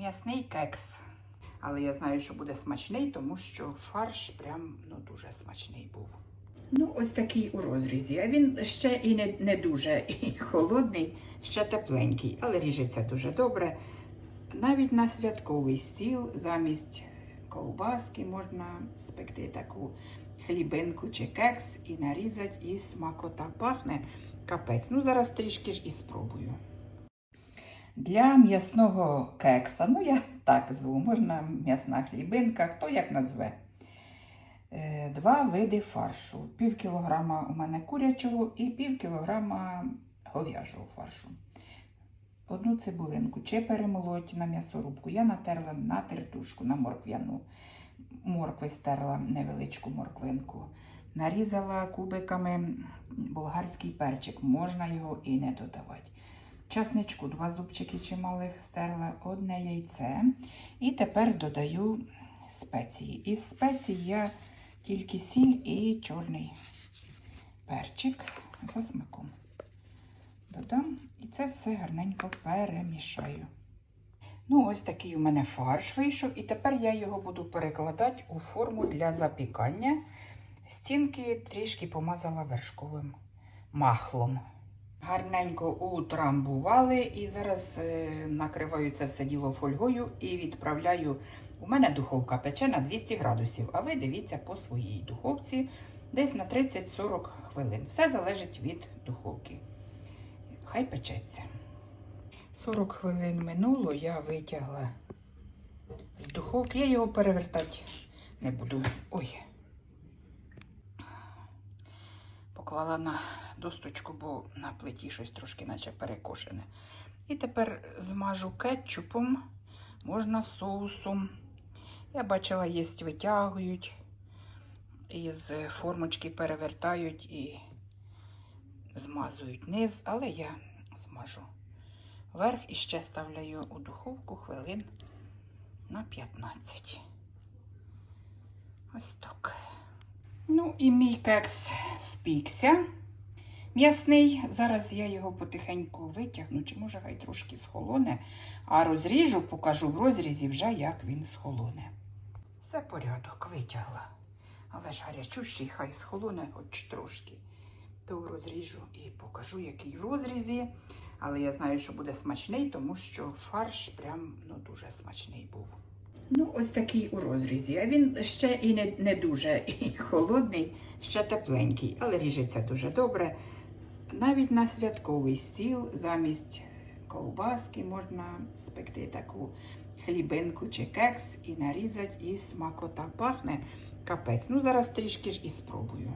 М'ясний кекс. Але я знаю, що буде смачний, тому що фарш прям ну, дуже смачний був. Ну, ось такий у розрізі. А він ще і не, не дуже і холодний, ще тепленький, але ріжеться дуже добре. Навіть на святковий стіл замість ковбаски можна спекти таку хлібинку чи кекс і нарізати, і смакота пахне капець. Ну, зараз трішки ж і спробую. Для м'ясного кекса, ну я так зву, можна м'ясна хлібинка, хто як назве. Е, Два види фаршу. Пів кілограма у мене курячого і пів кілограма говяжого фаршу. Одну цибулинку чи перемолоть на м'ясорубку. Я натерла на тертушку, на морквяну. Моркви стерла невеличку морквинку. Нарізала кубиками болгарський перчик. Можна його і не додавати. Часничку, два зубчики чималих стерла, одне яйце. І тепер додаю спеції. Із спецій я тільки сіль і чорний перчик за смаком. Додам і це все гарненько перемішаю. Ну, ось такий у мене фарш вийшов, і тепер я його буду перекладати у форму для запікання. Стінки трішки помазала вершковим махлом. Гарненько утрамбували і зараз е, накриваю це все діло фольгою і відправляю. У мене духовка пече на 200 градусів, а ви дивіться по своїй духовці десь на 30-40 хвилин. Все залежить від духовки. Хай печеться. 40 хвилин минуло, я витягла з духовки. Я його перевертати не буду. Ой. Поклала на досточку, бо на плиті щось трошки наче перекошене. І тепер змажу кетчупом, можна соусом. Я бачила, є витягують, із формочки перевертають і змазують низ, але я змажу верх і ще ставляю у духовку хвилин на 15. Ось так. Ну і мій кекс спікся. М'ясний. Зараз я його потихеньку витягну, чи може хай трошки схолоне, а розріжу, покажу в розрізі вже, як він схолоне. Все порядок, витягла. Але ж гарячущий, хай схолоне хоч трошки. То розріжу і покажу, який в розрізі. Але я знаю, що буде смачний, тому що фарш прям ну, дуже смачний був. Ну, ось такий у розрізі. А він ще і не, не дуже і холодний, ще тепленький, але ріжеться дуже добре. Навіть на святковий стіл замість ковбаски можна спекти таку хлібинку чи кекс і нарізати, і смакота пахне капець. Ну, зараз трішки ж і спробую.